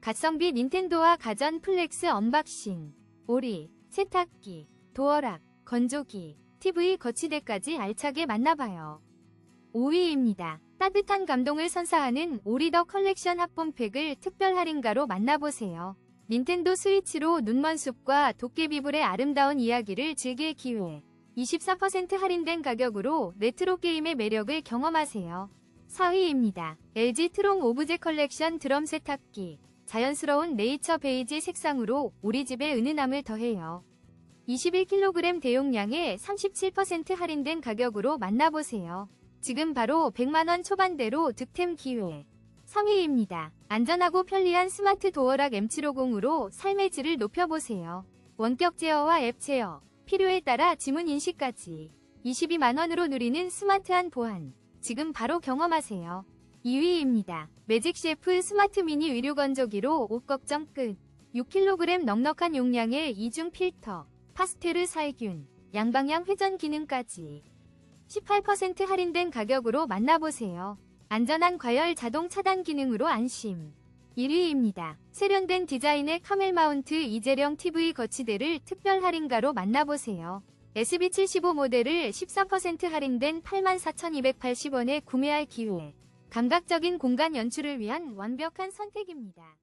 가성비 닌텐도와 가전 플렉스 언박싱, 오리, 세탁기, 도어락, 건조기, TV 거치대까지 알차게 만나봐요. 5위입니다. 따뜻한 감동을 선사하는 오리더 컬렉션 합본팩을 특별 할인가로 만나보세요. 닌텐도 스위치로 눈먼 숲과 도깨비불의 아름다운 이야기를 즐길 기회. 24% 할인된 가격으로 레트로 게임의 매력을 경험하세요. 4위입니다. LG 트롱 오브제 컬렉션 드럼 세탁기. 자연스러운 네이처 베이지 색상으로 우리 집의 은은함을 더해요. 21kg 대용량에 37% 할인된 가격으로 만나보세요. 지금 바로 100만원 초반대로 득템 기회. 3위입니다. 안전하고 편리한 스마트 도어락 M750으로 삶의 질을 높여보세요. 원격 제어와 앱 제어, 필요에 따라 지문 인식까지 22만원으로 누리는 스마트한 보안. 지금 바로 경험하세요. 2위입니다. 매직 셰프 스마트 미니 의류 건조기로 옷 걱정 끝. 6kg 넉넉한 용량의 이중 필터, 파스테르 살균, 양방향 회전 기능까지 18% 할인된 가격으로 만나보세요. 안전한 과열 자동 차단 기능으로 안심. 1위입니다. 세련된 디자인의 카멜 마운트 이재령 TV 거치대를 특별 할인가로 만나보세요. SB75 모델을 14% 할인된 84,280원에 구매할 기회. 감각적인 공간 연출을 위한 완벽한 선택입니다.